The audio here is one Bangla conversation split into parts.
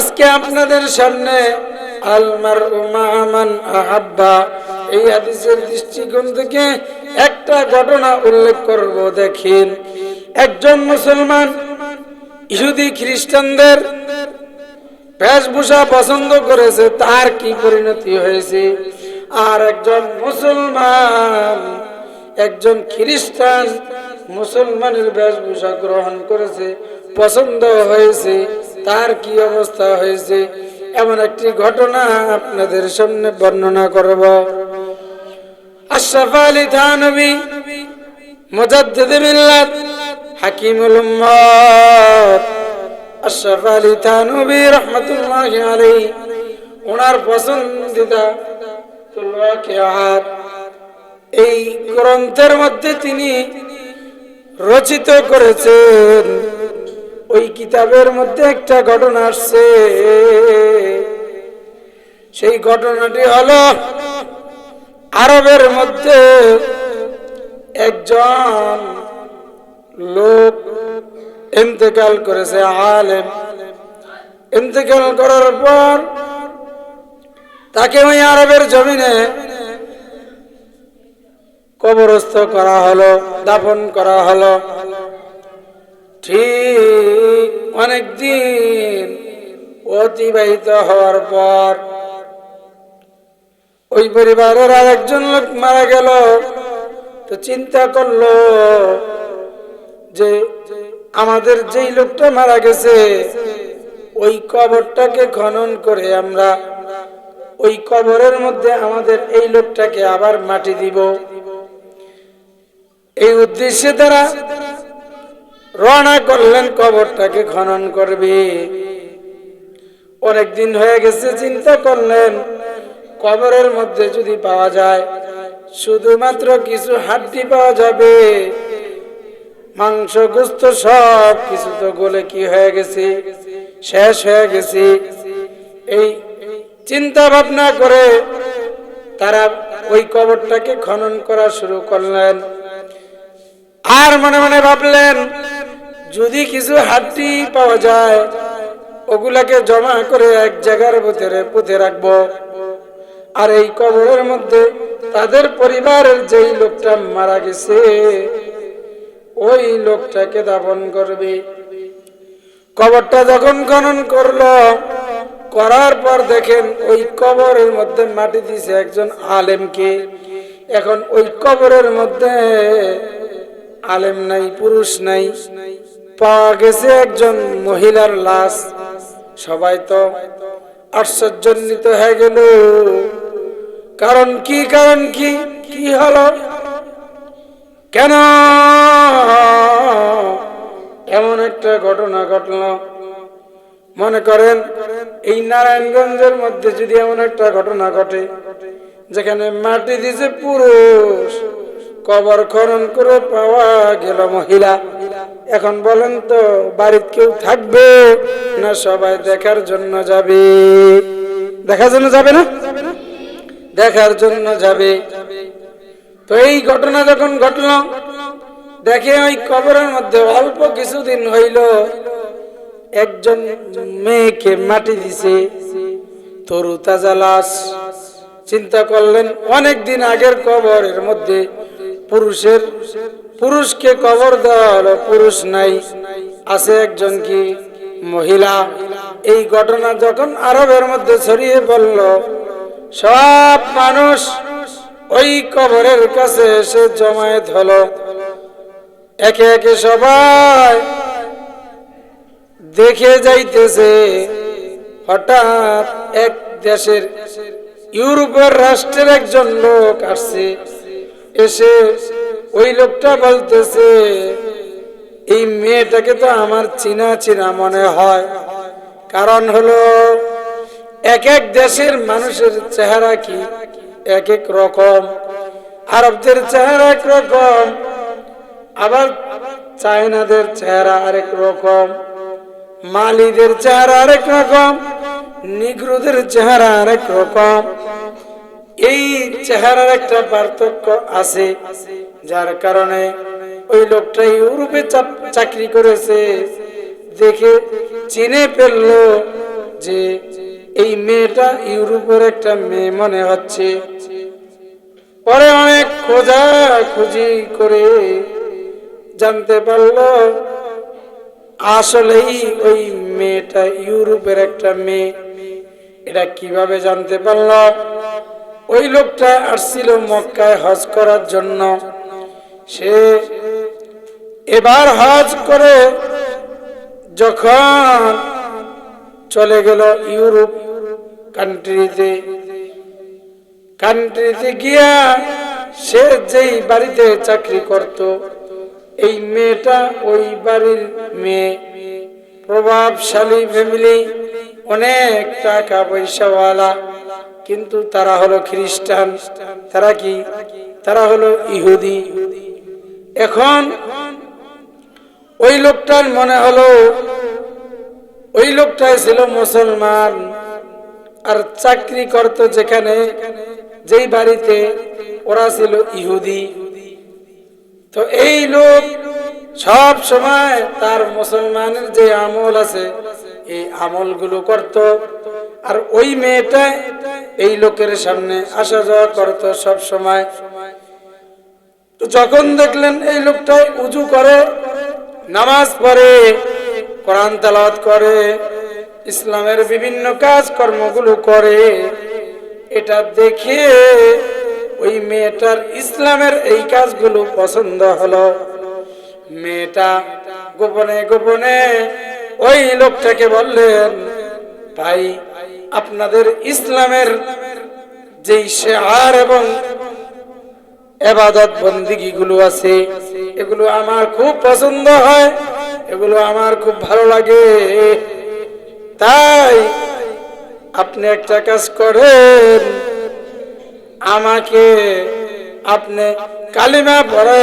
আজকে আপনাদের সামনে আলমার উমামান আহাব্বা। এই হাদিসের দৃষ্টিকোণ থেকে একটা ঘটনা উল্লেখ করব, দেখেন। একজন মুসলমান ইহুদি খ্রিস্টানদের বেশভূষা পছন্দ করেছে, তার কি পরিণতি হয়েছে? আর একজন মুসলমান, একজন খ্রিস্টান মুসলমানের বেশভূষা গ্রহণ করেছে, পছন্দ হয়েছে। তার কি অবস্থা হয়েছে? এমন একটি ঘটনা আপনাদের সামনে বর্ণনা করব। আশরাফ আলী থানবী, মুজাদ্দিদ মিল্লাত, হাকিমুল উম্মত। আশরাফ আলী থানবী রহমতুল্লাহ আলাইহি, ওনার পছন্দিদা এই গ্রন্থের মধ্যে তিনি রচিত করেছেন। ওই কিতাবের মধ্যে একটা ঘটনা আসছে। সেই ঘটনাটি হলো আরবের মধ্যে একজন লোক ইন্তেকাল করেছে, আলেম। ইন্তেকাল করার পর তাকে ওই আরবের জমিনে কবরস্থ করা হলো, দাফন করা হলো। ঠিক অনেক দিন অতিবাহিত হওয়ার পর ওই পরিবারের আর একজন লোক মারা গেল। তো চিন্তা করল যে আমাদের যেই লোকটা মারা গেছে, ওই কবরটাকে খনন করে আমরা ওই কবরের মধ্যে আমাদের এই লোকটাকে আবার মাটি দিব। এই উদ্দেশ্যে তারা রওনা করলেন, কবরটাকে খনন করবে। অনেকদিন হয়ে গেছে, চিন্তা করলেন, কবরের মধ্যে যদি পাওয়া যায়, শুধুমাত্র কিছু হাড্ডি পাওয়া যাবে। মাংস, গোস্ত সব কিছু তো গলে কি হয়ে গেছে, শেষ হয়ে গেছে। এই চিন্তা ভাবনা করে তারা ওই কবরটাকে খনন করা শুরু করলেন। আর মনে মনে ভাবলেন যদি কিছু হাড্ডি পাওয়া যায়, ওগুলাকে জমা করে এক জায়গার ভিতরে পুঁতে রাখব। আর এই কবরের মধ্যে তাদের পরিবারের যেই লোকটা মারা গেছে, ওই লোকটাকে দাপন করবে। কবরটা যখন খনন করল, করার পর দেখেন ওই কবরের মধ্যে মাটি দিছে একজন আলেমকে। এখন ওই কবরের মধ্যে আলেম নাই, পুরুষ নাই। পাওয়া গেছে একজন মহিলার লাশ। সবাই তো আশ্চর্যান্বিত হয়ে গেল। কারণ কি কারণ কি কি হলো? কেন? এমন একটা ঘটনা ঘটলো। মনে করেন, এই নারায়ণগঞ্জের মধ্যে যদি এমন একটা ঘটনা ঘটে, যেখানে মাটি দিছে পুরুষ কবর খনন করে পাওয়া গেল মহিলা। এখন বলেন তো বাড়ির কেউ থাকবে না সবাই দেখার জন্য যাবে? দেখার জন্য যাবে না? দেখার জন্য যাবে। তো এই ঘটনা যখন ঘটলো, দেখে ওই কবরের মধ্যে অল্প কিছুদিন হইল, একজন মেয়েকে মাটি দিছে, তরু তাজা লাশ। চিন্তা করলেন অনেক দিন আগের কবরের মধ্যে পুরুষের, পুরুষকে কবর দেওয়া হলো, পুরুষ নাই। আছে একজন কি? মহিলা। এই ঘটনা যখন আরবের মধ্যে ছড়িয়ে পড়ল, সব মানুষ ওই কবরের কাছে এসে জমায়েত হলো। একে একে সবাই দেখে যাইতেছে, হঠাৎ এক দেশের, ইউরোপের রাষ্ট্রের একজন লোক আসছে। এসে ওই লোকটা বলতেছে, এই মেয়েটাকে তো আমার চিনা চিনা মনে হয়। কারণ হলো, এক এক দেশের মানুষের চেহারা কি এক এক রকম? আরবদের চেহারা এক রকম, আবার চায়নাদের চেহারা আরেক রকম, মালিদের চেহারা আরেক রকম, নিগ্রুদের চেহারা আরেক রকম। এই চেহারার একটা পার্থক্য আছে, যার কারণে ওই লোকটা ইউরোপে চাকরি করেছে। দেখে চিনে ফেলল যে এই মেয়েটা ইউরোপের একটা মেয়ে মনে হচ্ছে। পরে অনেক খোঁজা খুঁজি করে জানতে পারল, আসলেই ওই মেয়েটা ইউরোপের একটা মেয়ে। এটা কীভাবে জানতে পারল? ওই লোকটা আসছিল মক্কায় হজ করার জন্য। সে এবার হজ করে যখন চলে গেল ইউরোপ কান্ট্রিতে। কান্ট্রিতে গিয়া সে যেই বাড়িতে চাকরি করত, এই মেয়েটা ওই বাড়ির মেয়ে। প্রভাবশালী ফ্যামিলি অনেক টাকা পয়সাওয়ালা কিন্তু তারা হলো খ্রিস্টান। তারা কি? তারা হলো ইহুদি। এখন ওই লোকটার মনে হলো, ওই লোকটাই ছিল মুসলমান। আর চাকরি করত যেখানে, যেই বাড়িতে ওরা ছিল ইহুদি। তো এই লোক সব সময় তার মুসলমানের যে আমল আছে, এই আমলগুলো করত। আর ওই মেয়েটা এই লোকের সামনে আসা যাওয়া করত সব সময়। তো যখন দেখলেন এই লোকটাই উজু করে, নামাজ পড়ে, কোরআন তালাওয়াত করে, ইসলামের বিভিন্ন কাজ কর্মগুলো করে, এটা দেখে ওই মেয়েটার ইসলামের এই কাজগুলো পছন্দ হলো। মেয়েটা গোপনে গোপনে ওই লোকটাকে বললেন, ভাই আপনাদের ইসলামের যেই শেয়ার এবং এবাদত বন্দিগি গুলো আছে, এগুলো আমার খুব পছন্দ হয়, এগুলো আমার খুব ভালো লাগে। তাই আপনি একটা কাজ করেন, আমাকে আপনি কালিমা পড়া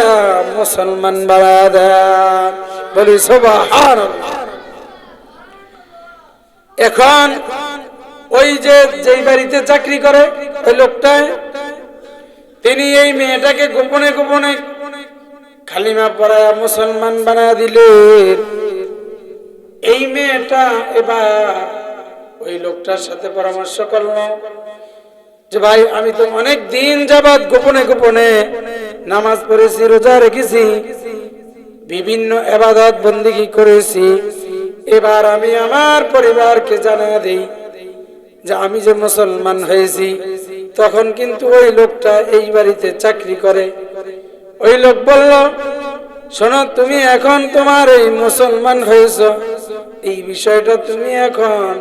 মুসলমান বাড়া দেন। বলি সোবাহান এখন ওই যে যেই বাড়িতে চাকরি করে, ওই লোকটায় তিনি এই মেয়েটাকে গোপনে গোপনে খালিমা পড়ায় মুসলমান বানা দিলেন এই মেয়েটা এবার ওই লোকটার সাথে পরামর্শ করল যে, ভাই, আমি তো অনেক দিন যাবাত গোপনে গোপনে নামাজ পড়েছি, রোজা রেখেছি, বিভিন্ন এবাদত বন্দিগি করেছি। এবার আমি আমার পরিবারকে জানা দেই। যে আমি যে মুসলমান হয়েছি, তখন কিন্তু ওই লোকটা এই বাড়িতে চাকরি করে। ওই লোক বলল, শোনো, তুমি এখন তোমার এই মুসলমান হয়েছ। এই বিষয়টা তুমি এখন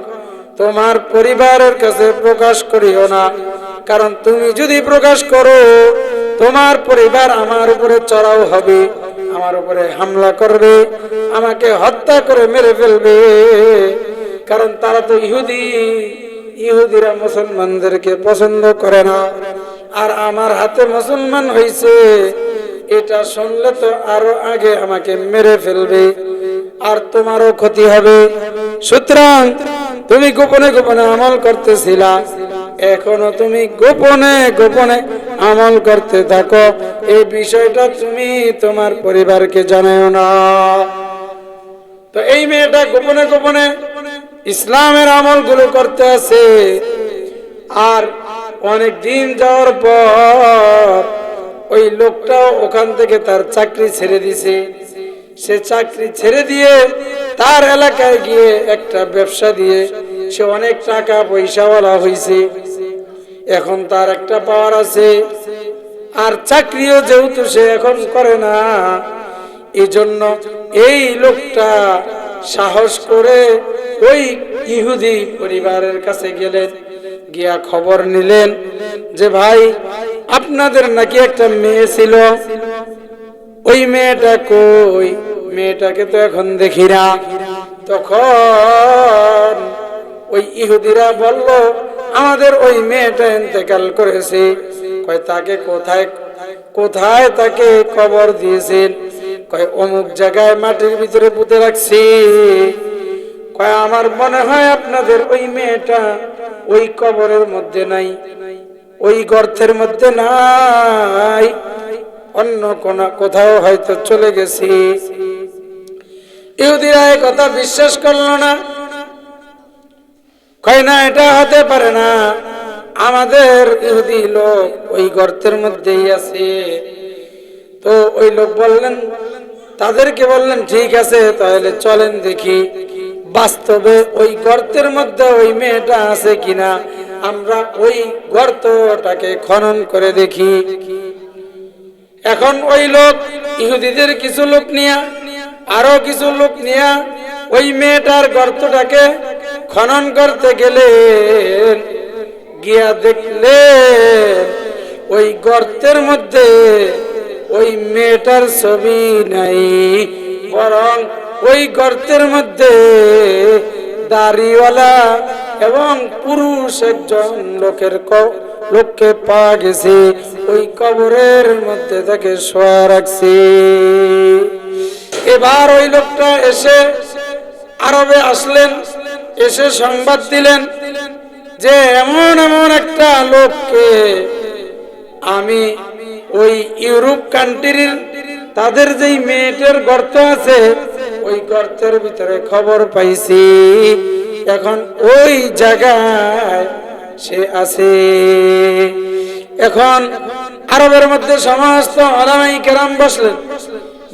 তোমার পরিবারের কাছে প্রকাশ করিও না। কারণ তুমি যদি প্রকাশ করো, তোমার পরিবার আমার উপরে চড়াও হবে, আমার উপরে হামলা করবে, আমাকে হত্যা করে মেরে ফেলবে। কারণ তারা তো ইহুদি। ইহুদিরা মুসলমানদেরকে পছন্দ করে না। আর আমার হাতে মুসলমান হয়েছে এটা শুনলে তো আরও আগে আমাকে মেরে ফেলবে, আর তোমারও ক্ষতি হবে। সুতরাং তুমি গোপনে গোপনে আমল করতেছিলা, এখনও তুমি গোপনে গোপনে আমল করতে থাকো। এই বিষয়টা তুমি তোমার পরিবারকে জানাও না। তো এই মেয়েটা গোপনে গোপনে ইসলামের আমলগুলো করতে আছে। আর অনেক দিন যাওয়ার পর ওই লোকটাও ওখান থেকে তার চাকরি ছেড়ে দিছে। সে চাকরি ছেড়ে দিয়ে তার এলাকায় গিয়ে একটা ব্যবসা দিয়ে সে অনেক টাকা পয়সাওয়ালা হয়েছে এখন তার একটা পাওয়ার আছে। আর চাকরিও যেহেতু সে এখন করে না এই জন্য এই লোকটা সাহস করে ওই ইহুদি পরিবারের কাছে গেলেন, গিয়া খবর নিলেন যে ভাই, আপনাদের নাকি একটা মেয়ে ছিল। ওই মেয়েটা কই? মেয়েটাকে তো এখন দেখি না। তখন ওই ইহুদিরা বলল, আমাদের ওই মেয়েটা ইন্তেকাল করেছে। কয়, তাকে কোথায় কোথায় তাকে কবর দিয়েছেন? কয়, অমুক জায়গায় মাটির ভিতরে পুঁতে রাখছি। কয়, আমার মনে হয় আপনাদের ওই মেয়েটা ওই কবরের মধ্যে নাই, ওই গর্তের মধ্যে নাই, অন্য কোন কোথাও হয়তো চলে গেছি। ইহুদিরা কথা বিশ্বাস করল না। কয়, না, এটা হতে পারে না। আমাদের ইহুদি লোক ওই গর্তের মধ্যেই আছে। তো ওই লোক বললেন তাদেরকে বললেন, ঠিক আছে, তাহলে চলেন দেখি বাস্তবে ওই গর্তের মধ্যে ওই মেয়েটা আছে কিনা। আমরা ওই গর্তটাকে খনন করে দেখি। এখন ওই লোক, ইহুদিদের কিছু লোক নিয়া, আরও কিছু লোক নিয়া ওই মেয়েটার গর্তটাকে খনন করতে গেলেন। গিয়া দেখলেন ওই গর্তের মধ্যে ওই মেয়েটার ছবি নাই, বরং ওই গর্তের মধ্যে দাড়িওয়ালা এবং পুরুষ একজন লোকের লোককে পাওয়া গেছে। ওই কবরের মধ্যে তাকে শোয়া রাখছে। এবার ওই লোকটা এসে আরবে আসলেন, এসে সংবাদ দিলেন যে এমন এমন একটা লোককে আমি ওই ইউরোপ কান্ট্রির তাদের যেই মেয়েটার গর্ত আছে, ওই গর্তের ভিতরে খবর পাইছি। এখন ওই জায়গায় সে আছে। এখন আরবের মধ্যে সমস্ত আলামাই কেরাম বসলেন।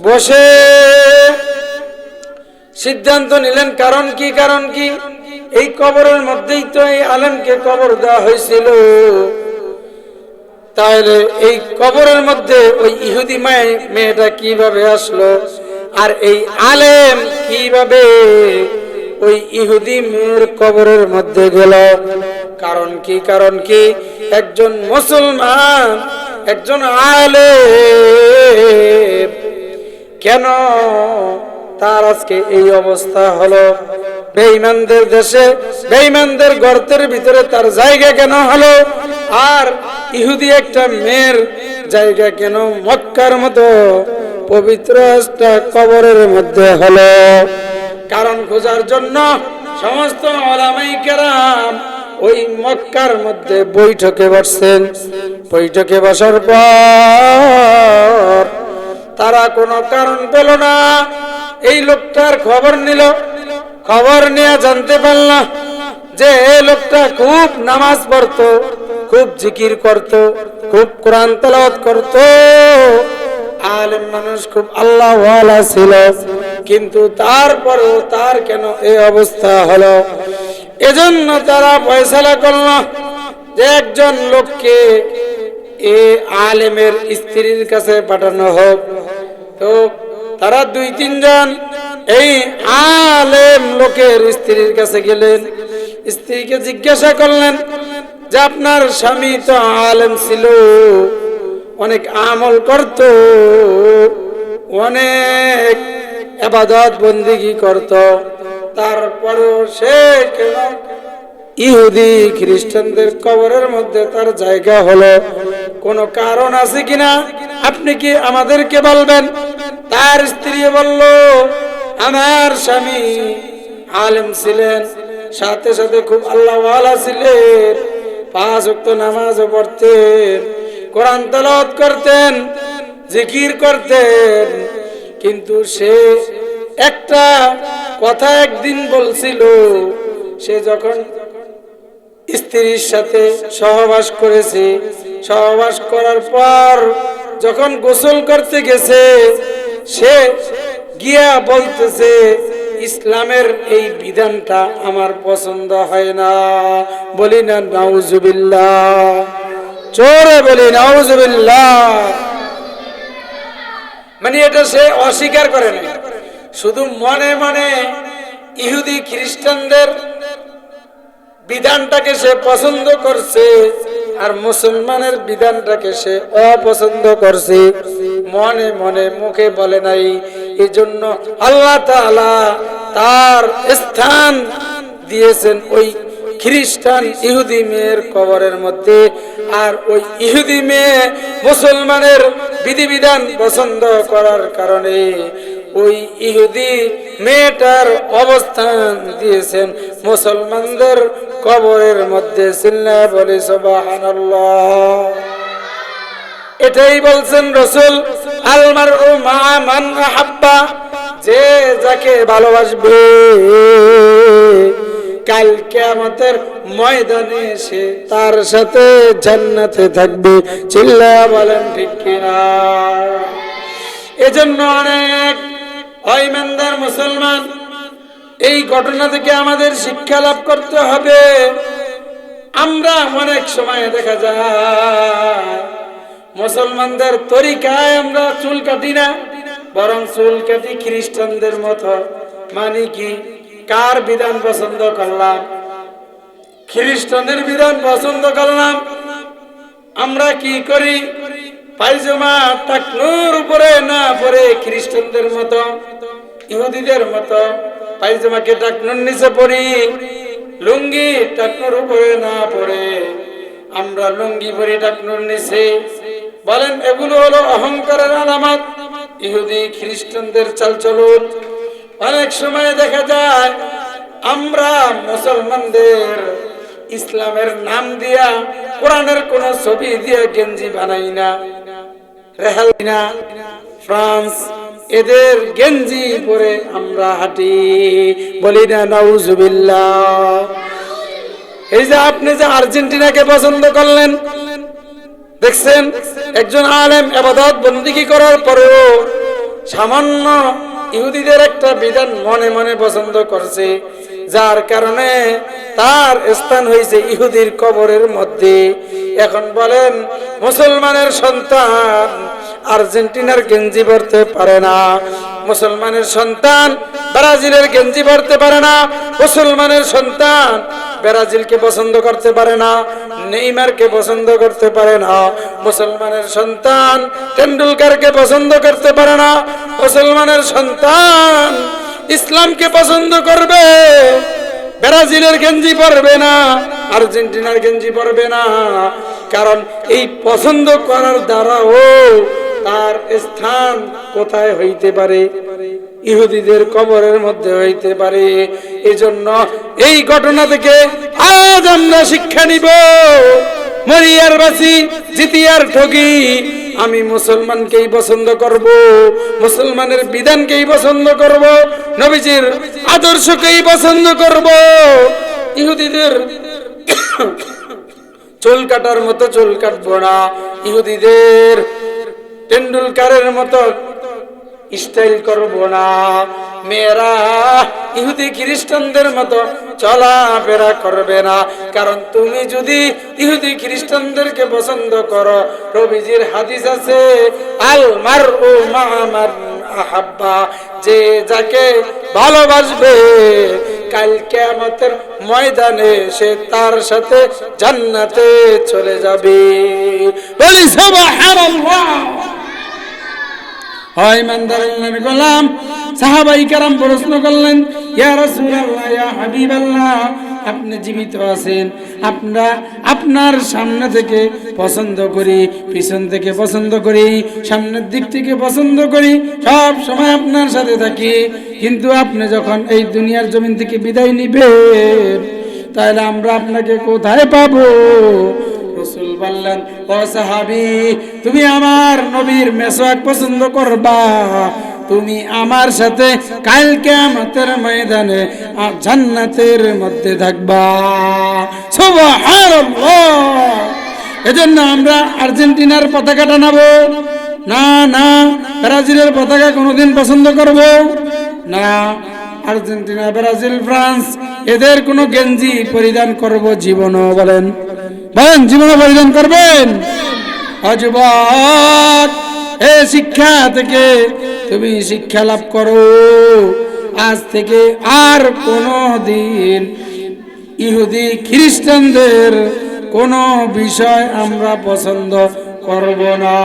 বসে সিদ্ধান্ত নিলেন, কারণ কি কারণ কি? এই কবরের মধ্যেই তো এই আলেমকে কবর দেওয়া হয়েছিল। তাহলে এই কবরের মধ্যে ওই ইহুদি মায়ে, মেয়েটা কীভাবে আসলো? আর এই আলেম কীভাবে ওই ইহুদি মেয়ের কবরের মধ্যে গেল? কারণ কি কারণ কি? একজন মুসলমান, একজন আলেম। কেন তার আজকে এই অবস্থা হলো? বেঈমানদের দেশে, বেঈমানদের গর্তের ভিতরে তার জায়গা কেন হলো? আর ইহুদি একটা মেয়ের জায়গা কেন মক্কার মতো পবিত্র একটা কবরের মধ্যে হলো? কারণ খোঁজার জন্য সমস্ত ওলামাই কেরাম ওই মক্কার মধ্যে বৈঠকে বসছেন। বৈঠকে বসার পর তারা কোনো কারণ পেল না। এই লোকটার খবর নিল। খবর নিয়ে জানতে পারলাম যে এই লোকটা খুব নামাজ পড়তো, খুব জিকির করত, খুব কোরআন তেলাওয়াত করত। আলেম মানুষ খুব আল্লাহ ছিল, কিন্তু তারপরেও তার কেন এই অবস্থা হলো? এজন্য তারা ফয়সালা করল যে একজন লোককে এ আলেমের স্ত্রীর কাছে পাঠানো হোক। তো তারা দুই তিনজন এই আলেম লোকের স্ত্রীর কাছে গেলেন। স্ত্রীকে জিজ্ঞাসা করলেন যে, আপনার স্বামী তো আলেম ছিল, অনেক আমল করত, অনেক আবাদত বন্দিগি করত, তারপরেও সে কেন ইহুদি খ্রিস্টানদের কবরের মধ্যে তার জায়গা হলো। কোনো কারণ আছে কিনা? আপনি কি আমাদেরকে বলবেন? তার স্ত্রী বলল আমার স্বামী আলেম ছিলেন, সাথে সাথে খুব আল্লাহওয়ালা ছিলেন। পাঁচ উক্ত নামাজও পড়তেন, কোরআন তেলাওয়াত করতেন, জিকির করতেন। কিন্তু সে একটা কথা একদিন বলছিল, সে যখন স্ত্রীর সাথে সহবাস করেছে, সহবাস করার পর যখন গোসল করতে গেছে, সে গিয়া বলতেছে, ইসলামের এই বিধানটা আমার পছন্দ হয় না। বলি, না, নাউজুবিল্লাহ। চোরে বলি, নাউজুবিল্লাহ। মানে এটা সে অস্বীকার করে না শুধু মনে মনে ইহুদি খ্রিস্টানদের বিধানটাকে সে পছন্দ করছে আর মুসলমানের বিধানটাকে সে অপছন্দ করছে। মনে মনে মুখে বলে নাই এই জন্য আল্লাহ তার স্থান দিয়েছেন ওই খ্রিস্টান ইহুদি মেয়ের কবরের মধ্যে। আর ওই ইহুদি মেয়ে মুসলমানের বিধিবিধান পছন্দ করার কারণে ওই ইহুদি মেয়েটার অবস্থান দিয়েছেন। মুসলমানদের কবরের মধ্যে এটাই বলছেন রসুল আলমার ও মা মান হাব্বা যে যাকে ভালোবাসবে, কাল কেয়ামতের ময়দানে এসে তার সাথে জান্নাতে থাকবে। চিল্লা বলেন ঠিক কিনা? এজন্য অনেক অইমানদার মুসলমান, এই ঘটনা থেকে আমাদের শিক্ষা লাভ করতে হবে। আমরা অনেক সময় দেখা যায়, মুসলমানদের তরিকায় আমরা চুল কাটি না, বরং চুল কাটি খ্রিস্টানদের মতো। মানে কি? কার বিধান পছন্দ করলাম? খ্রিস্টানদের বিধান পছন্দ করলাম। আমরা কি করি? পায়জামা টাকনুর উপরে না পরে খ্রিস্টানদের মতো, ইহুদিদের মতো পায়জামাকে টাকনুর নিচে পরি, লুঙ্গি টাকনুর উপরে না পরে, আমরা লুঙ্গি পরি টাকনুর নিচে। বলেন, এগুলো হলো অহংকারের আলামত। ইহুদি খ্রিস্টানদের চালচলন। অনেক সময় দেখা যায়, আমরা মুসলমানদের ইসলামের নাম দিয়া কোরআনের কোন ছবি দিয়ে গেঞ্জি বানাই না। রেহাল না ফ্রান্স, এদের গেঞ্জি পরে আমরা হাঁটি। বলি না, নাউজুবিল্লাহ। এই যে আপনি যে আর্জেন্টিনাকে পছন্দ করলেন, দেখছেন, একজন আলেম আবাদত বন্দিগি করার পরেও সামান্য ইহুদিদের একটা বিধান মনে মনে পছন্দ করছে, যার কারণে তার স্থান হয়েছে ইহুদির কবরের মধ্যে। এখন বলেন, মুসলমানের সন্তান আর্জেন্টিনার গেঞ্জি পরতে পারে না, মুসলমানের সন্তান ব্রাজিলের গেঞ্জি পরতে পারে না, মুসলমানের সন্তান ব্রাজিলকে পছন্দ করতে পারে না, নেইমারকে পছন্দ করতে পারে না, মুসলমানের সন্তান টেন্ডুলকারকে পছন্দ করতে পারে না, মুসলমানের সন্তান ইসলামকে পছন্দ করবে। ব্রাজিলের গেঞ্জি পরবে না, আর্জেন্টিনার গেঞ্জি পরবে না। কারণ এই পছন্দ করার দ্বারাও তার স্থান কোথায় হইতে পারে? ইহুদিদের কবরের মধ্যে হইতে পারে। এজন্য এই ঘটনা থেকে আজ আমরা শিক্ষা নিব। মরিয়ার বাসি জিতিয়ার ঠগি আমি মুসলমানকেই পছন্দ করব, মুসলমানের বিধানকেই পছন্দ করব, নবীজির আদর্শকেই পছন্দ করব। ইহুদিদের চুল কাটার মতো চুল কাটবো না। ইহুদিদের টেন্ডুলকারের মতো স্টাইল করব না। মেয়েরা, ইহুদি খ্রিস্টানদের মতো চলাফেরা করবে না। কারণ তুমি যদি ইহুদি খ্রিস্টানদেরকে পছন্দ করো, রবিজির হাদিস আছে আল মার ও মামার আহাব্বা, যে যাকে ভালোবাসবে, কাল কেয়ামতের ময়দানে সে তার সাথে জান্নাতে চলে যাবে। বলি, সুবহানাল্লাহ। হয় ইমানদার গোলাম, সাহাবাই কারাম প্রশ্ন করলেন, ইয়া রাসূলুল্লাহ, ইয়া আপনি জীবিত আছেন, আমরা আপনার সামনে থেকে পছন্দ করি, পিছন থেকে পছন্দ করি, সামনের দিক থেকে পছন্দ করি, সব সময় আপনার সাথে থাকি, কিন্তু আপনি যখন এই দুনিয়ার জমিন থেকে বিদায় নিবেন তাহলে আমরা আপনাকে কোথায় পাবো? রসুল বললেন, ও সাহাবি, তুমি আমার নবীর মেসওয়াক পছন্দ করবা। তুমি আমার সাথে কালকে আমাদের ময়দানে আর জান্নাতের মধ্যে থাকবা। এজন্য আমরা আর্জেন্টিনার পতাকা টানাবো। না না, ব্রাজিলের পতাকা কোনোদিন পছন্দ করব। না, আর্জেন্টিনা, ব্রাজিল, ফ্রান্স এদের কোনো গেঞ্জি পরিধান করব জীবনও বলেন। বলেন জীবনও পরিধান করবেন? অযুবক এ শিক্ষা থেকে তুমি শিক্ষা লাভ করো। আজ থেকে আর কোনো দিন ইহুদি খ্রিস্টানদের কোন বিষয় আমরা পছন্দ করব না।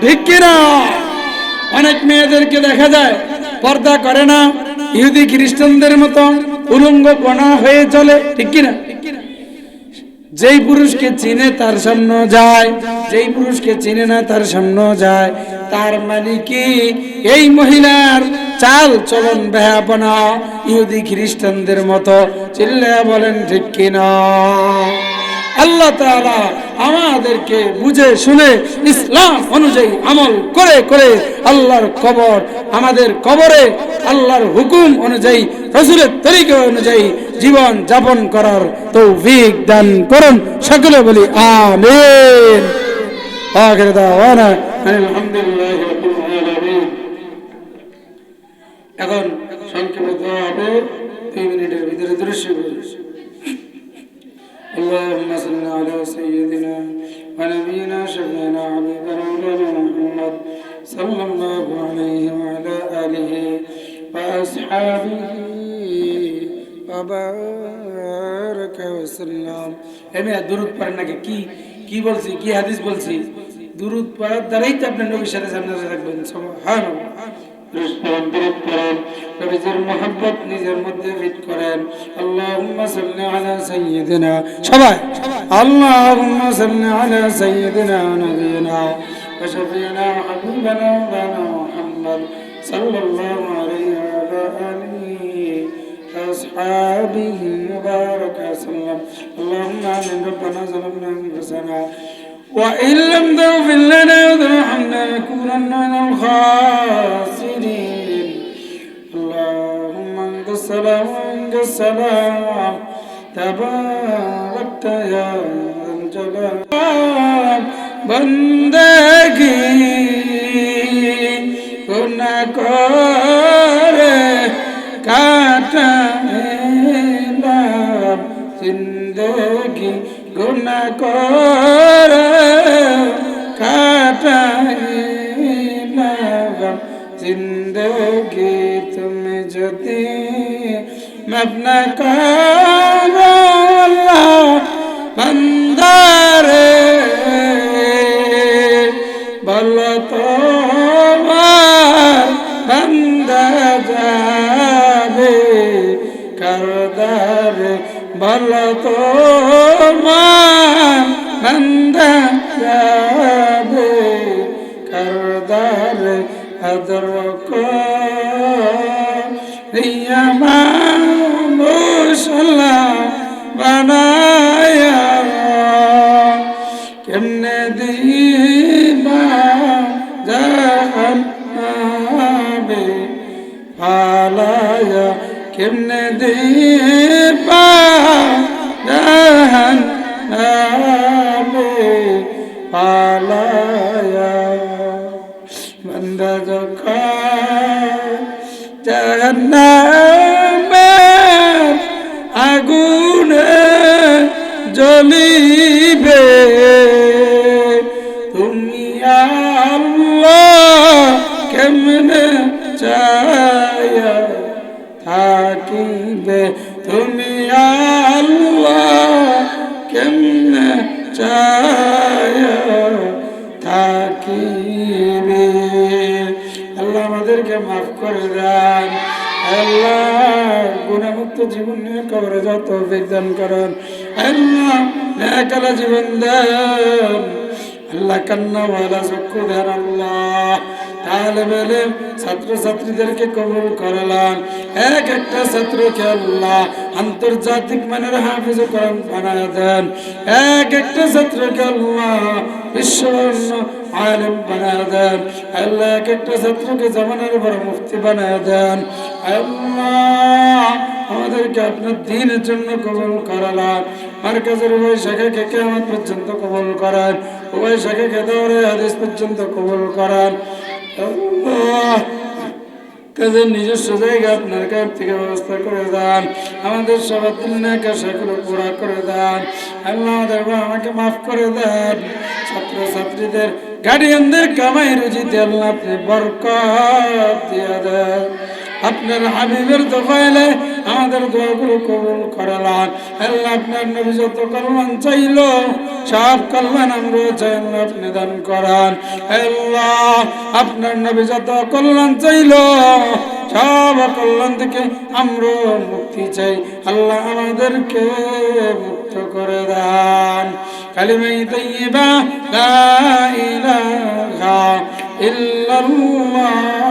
ঠিক কিনা? অনেক মেয়েদেরকে দেখা যায়, পর্দা করে না ইহুদি খ্রিস্টানদের মতো। উলঙ্গ কণা হয়ে চলে, ঠিক কিনা? যেই পুরুষকে চিনে তার সামনে যায়, যেই পুরুষকে চিনে না তার সামনে যায়, তার মানে কি? এই মহিলার চাল চলন বেহাপনা ইহুদি খ্রিস্টানদের মতো চিল্লা বলেন, ঠিক কিনা? আল্লাহ তাআলা আমাদেরকে বুঝে শুনে ইসলাম অনুযায়ী আমল করে করে আল্লাহর কবর, আমাদের কবরে আল্লাহর হুকুম অনুযায়ী, রসুলের তরিকা অনুযায়ী জীবন যাপন করার তৌফিক দান করুন। সকলে বলি আমিন। এখন সংক্ষেপে হবে দুই মিনিটের ভিতরে দৃশ্য সাল্লাম কি কি বলছি? কি হাদিস বলছি? দুরুদ পড়ার দ্বারাই তো আপনার নবীর সাথে সামনে থাকবেন। হ্যাঁ সবাই وأصحابه وبارك وسلم. اللهم آمين. ربنا ظلمنا أنفسنا وإن لم تغفر لنا وترحمنا لنكونن من الخاسرين. اللهم أنت السلام وأنت السلام. تباركت يا ذا بندقي. كنا كنا করে কাটাইলাম। জিন্দগি তুমি যদি মাফ না করো আল্লাহ বন্দারে, বলো তোমার বন্দা যাবে করদার বলো তোমার বানায়া কেমনে দিবা জাহান্নামে ফালায়া কেমনে দিবা জাহান্নামে ফালায়া বন্দা জাহান্নামে আগুনে জ্বলিবে। তুমি আল্লাহ কেমনে চায়া থাকিবে? তুমি আল্লাহ কেমনে চায়া থাকিবে? আল্লাহ আমাদেরকে মাফ করে দেন। আল্লাহ, গুণমুক্ত জীবন নিয়ে কবরে যত বিজ্ঞান করেন। জীবন দেন। আল্লাহ, কান্নাওয়ালা চক্ষু আল্লাহ। তাহলে বেলে ছাত্রছাত্রীদেরকে কবুল করলাম। এক একটা ছাত্রকে আল্লাহ আন্তর্জাতিক মানের হাফিজ করেন বানায় দেন। এক একটা ছাত্রকে আল্লাহ আলেম বানায় দেন। আল্লাহ এক একটা ছাত্রকে বড় মুক্তি বানায় দেন। আমাদেরকে আপনার দিনের জন্য কবল করালাম। মার্কাজের উভয় শাখাকে কেমন পর্যন্ত কবল করান। উভয় শাখাকে দৌড়ে হাদিস পর্যন্ত কবল করান। কাজের নিজস্ব জায়গা আপনার কাছ ব্যবস্থা করে দেন। আমাদের সবার দিনের কাশাগুলো পুরা করে দেন। আল্লাহ আমাকে মাফ করে দেন। ছাত্র ছাত্রীদের গার্ডিয়ানদের কামাই রুজিতে আল্লাহ আপনি বরকত আপনার হাবিবের দোফাইলে আমাদের দোয়াগুলো কবুল করালাম। আল্লাহ আপনার নবী যত কল্যাণ চাইল, সব কল্যাণ আমরা চাই আল্লাহ আপনি দান করান আল্লাহ আপনার নবী যত কল্যাণ চাইল, সব কল্যাণ থেকে আমরা মুক্তি চাই। আল্লাহ আমাদেরকে মুক্ত করে দেন। কালিমাই তৈবা লা ইলাহা ইল্লাল্লাহু